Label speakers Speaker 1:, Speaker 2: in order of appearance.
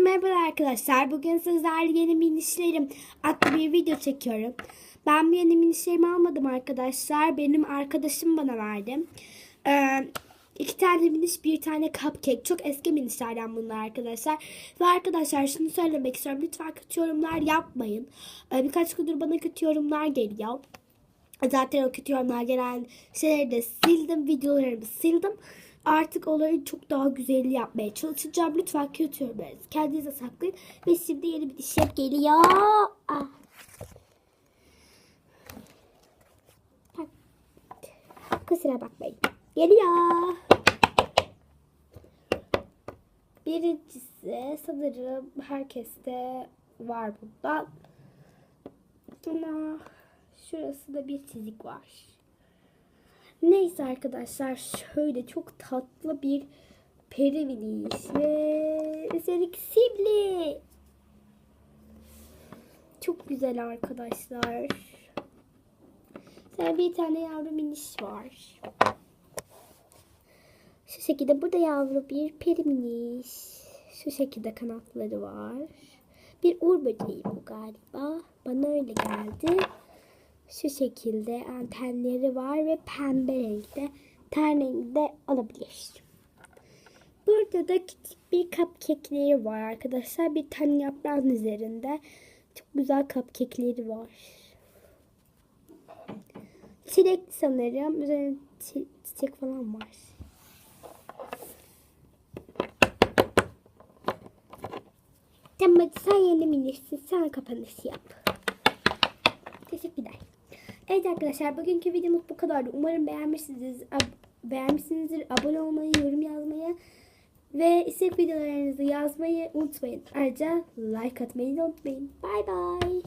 Speaker 1: merhaba arkadaşlar. Bugün sizlerle yeni minişlerim adlı bir video çekiyorum. Ben bu yeni minişlerimi almadım arkadaşlar. Benim arkadaşım bana verdi. Ee, iki tane miniş, bir tane cupcake. Çok eski minişlerden bunlar arkadaşlar. Ve arkadaşlar şunu söylemek istiyorum. Lütfen kötü yorumlar yapmayın. Ee, birkaç gündür bana kötü yorumlar geliyor. Zaten o kötü yorumlar gelen şeyleri de sildim. Videolarımı sildim. Artık olayı çok daha güzel yapmaya çalışacağım. Lütfen kötü yorumlarınızı kendinize saklayın. Ve şimdi yeni bir işlem geliyor. Ah. Kusura bakmayın. Geliyor. Birincisi sanırım herkeste var bundan. Ama şurası da bir çizik var. Neyse arkadaşlar şöyle çok tatlı bir peri miniş ve üstelik simli. Çok güzel arkadaşlar. Sonra bir tane yavru miniş var. Şu şekilde burada yavru bir peri miniş. Şu şekilde kanatları var. Bir uğur böceği bu galiba. Bana öyle geldi. Şu şekilde antenleri var ve pembe renkte. Ten rengi de olabilir. Burada da küçük bir cupcake'leri var arkadaşlar. Bir tane yaprağın üzerinde. Çok güzel cupcake'leri var. Çilek sanırım. Üzerinde çi- çiçek falan var. Tamam sen yeni minişsin. Sen kapanışı yap. Evet arkadaşlar bugünkü videomuz bu kadardı. Umarım beğenmişsiniz. Ab- beğenmişsinizdir. Abone olmayı, yorum yazmayı ve istek videolarınızı yazmayı unutmayın. Ayrıca like atmayı unutmayın. Bay bay.